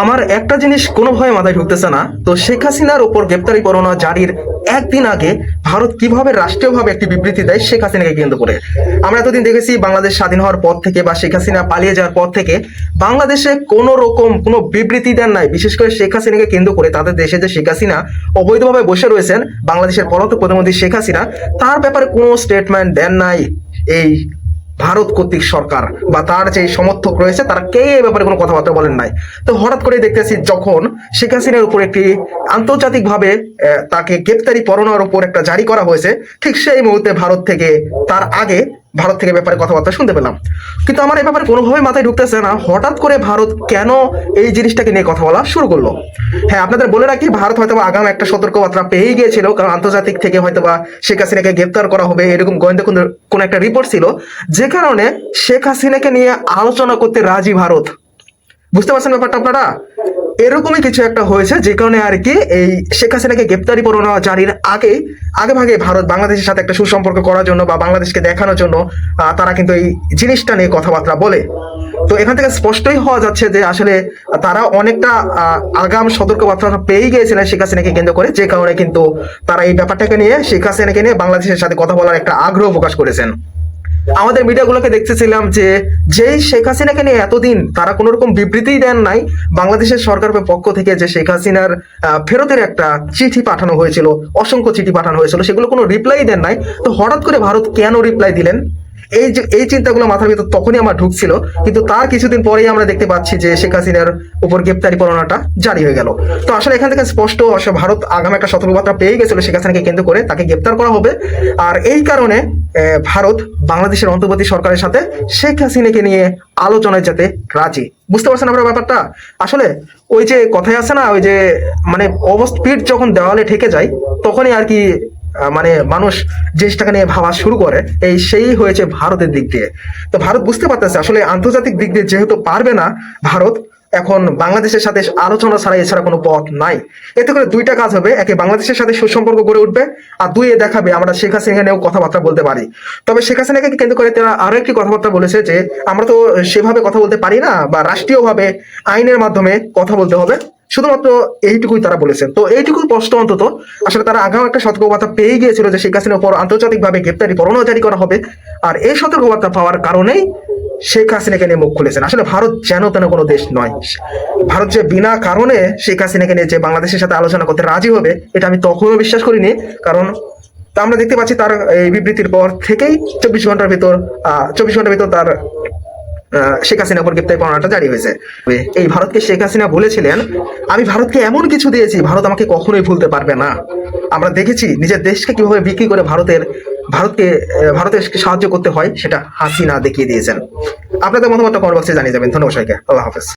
আমার একটা জিনিস কোনোভাবে মাথায় ঢুকতেছে না। তো শেখ হাসিনার ওপর গ্রেপ্তারি পরোয়ানা জারির একদিন আগে ভারত কীভাবে রাষ্ট্রীয়ভাবে একটি বিবৃতি দেয়, শেখ হাসিনাকে কেন্দ্র করে। আমরা এতদিন দেখেছি বাংলাদেশ স্বাধীন হওয়ার পর থেকে বা শেখ হাসিনা পালিয়ে যাওয়ার পর থেকে বাংলাদেশে কোনো রকম কোনো বিবৃতি দেন নাই। বিশেষ করে শেখ হাসিনাকে কেন্দ্র করে তাদের দেশে যে শেখ হাসিনা অবৈধভাবে বসে রয়েছেন, বাংলাদেশের পরবর্তী প্রধানমন্ত্রী শেখ হাসিনা, তার ব্যাপারে কোনো স্টেটমেন্ট দেন নাই এই ভারত কর্তৃক সরকার বা তার যে সমর্থক রয়েছে, তারা কে এ ব্যাপারে কোনো কথাবার্তা বলেন নাই। তো হঠাৎ করে দেখতেছি যখন শেখ হাসিনার উপর একটি আন্তর্জাতিকভাবে তাকে গ্রেপ্তারি পরোনার উপর একটা জারি করা হয়েছে, ঠিক সেই মুহূর্তে ভারত থেকে তার আগে ভারত থেকে ব্যাপারে কথাবার্তা শুনতে পেলাম। কিন্তু আমার এই ব্যাপারে কোনোভাবে মাথায় ঢুকতেছে না, হঠাৎ করে ভারত কেন এই জিনিসটাকে নিয়ে কথা বলা শুরু করল? হ্যাঁ আপনাদের বলে রাখি, ভারত হয়তো আগাম একটা সতর্কবার্তা পেয়ে গিয়েছিল, কারণ আন্তর্জাতিক থেকে হয়তো বা শেখ হাসিনাকে গ্রেপ্তার করা হবে, এরকম গোয়েন্দা কোন একটা রিপোর্ট ছিল, যে কারণে শেখ হাসিনাকে নিয়ে আলোচনা করতে রাজি ভারত। বুঝতে পারছেন ব্যাপারটা আপনারা? এরকমই কিছু একটা হয়েছে, যে কারণে আর কি এই শেখ হাসিনাকে গ্রেপ্তারি পরোয়ানা জারির আগে আগে ভাগে ভারত বাংলাদেশের সাথে একটা সুসম্পর্ক করার জন্য বা বাংলাদেশকে দেখানোর জন্য তারা কিন্তু এই জিনিসটা নিয়ে কথাবার্তা বলে। তো এখান থেকে স্পষ্টই হওয়া যাচ্ছে যে আসলে তারা অনেকটা আগাম সতর্কবার্তা পেয়ে গিয়েছিলেন শেখ হাসিনাকে কেন্দ্র করে, যে কারণে কিন্তু তারা এই ব্যাপারটাকে নিয়ে, শেখ হাসিনাকে নিয়ে বাংলাদেশের সাথে কথা বলার একটা আগ্রহ প্রকাশ করেছেন। আমাদের মিডিয়াগুলোকে দেখতেছিলাম যে যেই শেখ হাসিনাকে নিয়ে এতদিন তারা কোনো রকম বিবৃতি দেন নাই, বাংলাদেশের সরকারের পক্ষ থেকে যে শেখ হাসিনার ফেরতের একটা চিঠি পাঠানো হয়েছিল, অসংখ্য চিঠি পাঠানো হয়েছিল, সেগুলো কোনো রিপ্লাই দেন নাই। তো হঠাৎ করে ভারত কেন রিপ্লাই দিলেন? এই যে, এই চিন্তাগুলো মাথার ভিতর তখনই আমার ঢুকছিল, কিন্তু তার কিছুদিন পরেই আমরা দেখতে পাচ্ছি যে শেখ হাসিনার উপর গ্রেপ্তারি পরোয়ানাটা জারি হয়ে গেল। তো আসলে এখান থেকে স্পষ্ট ভারত আগামী একটা সতর্কবার্তা পেয়ে গেছিল শেখ হাসিনাকে কেন্দ্র করে, তাকে গ্রেপ্তার করা হবে। আর এই কারণে ভারত বাংলাদেশের অন্তর্বর্তী সরকারের সাথে শেখ হাসিনাকে নিয়ে আলোচনায় যেতে রাজি। বুঝতে পারছেন আমরা ব্যাপারটা? আসলে ওই যে কথায় আছে না, ওই যে মানে অবস্থিত যখন দেওয়ালে ঠেকে যায়, তখনই আর কি মানে মানুষ জিনিসটাকে নিয়ে ভাবা শুরু করে, এই সেই হয়েছে ভারতের দিক দিয়ে। তো ভারত বুঝতে পারতেছে, আসলে আন্তর্জাতিক দিক দিয়ে যেহেতু পারবে না ভারত, এখন বাংলাদেশের সাথে আলোচনা ছাড়া এছাড়া কোনো পথ নাই। এতে করে দুইটা কাজ হবে, একে বাংলাদেশের সাথে সুসম্পর্ক গড়ে উঠবে, আর দুই এ দেখাবে, আমরা শেখ হাসিনা নিয়েও কথাবার্তা বলতে পারি। তবে শেখ হাসিনাকে কেন্দ্র করে তারা আরও একটি কথাবার্তা বলেছে যে, আমরা তো সেভাবে কথা বলতে পারি না, বা রাষ্ট্রীয়ভাবে আইনের মাধ্যমে কথা বলতে হবে। শুধুমাত্র এইটুকুই তারা বলেছেন। তো এইটুকুই স্পষ্ট অন্তত। আসলে তারা আগাম একটা সতর্কবার্তা পেয়ে গিয়েছিল যে শেখ হাসিনার উপর আন্তর্জাতিকভাবে গ্রেপ্তারি পরোয়ানা জারি করা হবে। আর এই সতর্কবার্তা পাওয়ার কারণেই শেখ হাসিনাকে নিয়ে মুখ খুলেছেন। আসলে ভারত যেন তেন কোনো দেশ নয়। ভারত যে বিনা কারণে শেখ হাসিনাকে নিয়ে যে বাংলাদেশের সাথে আলোচনা করতে রাজি হবে, এটা আমি তখনও বিশ্বাস করিনি। কারণ তা আমরা দেখতে পাচ্ছি তার এই বিবৃতির পর থেকেই চব্বিশ ঘণ্টার ভিতর চব্বিশ ঘণ্টার ভিতর তার শেখ হাসিনা উপর গ্রেপ্তারি পরোয়ানাটা জারি হয়েছে। এই ভারতকে শেখ হাসিনা বলেছিলেন, আমি ভারতকে এমন কিছু দিয়েছি, ভারত আমাকে কখনোই ভুলতে পারবে না। আমরা দেখেছি নিজের দেশকে কীভাবে বিক্রি করে ভারতের, ভারতকে ভারতের সাহায্য করতে হয়, সেটা হাসিনা দেখিয়ে দিয়েছেন। আপনাদের মতামতটা কমেন্ট বক্সে জানিয়ে যাবেন। ধন্যবাদ সবাইকে। আল্লাহ হাফেজ।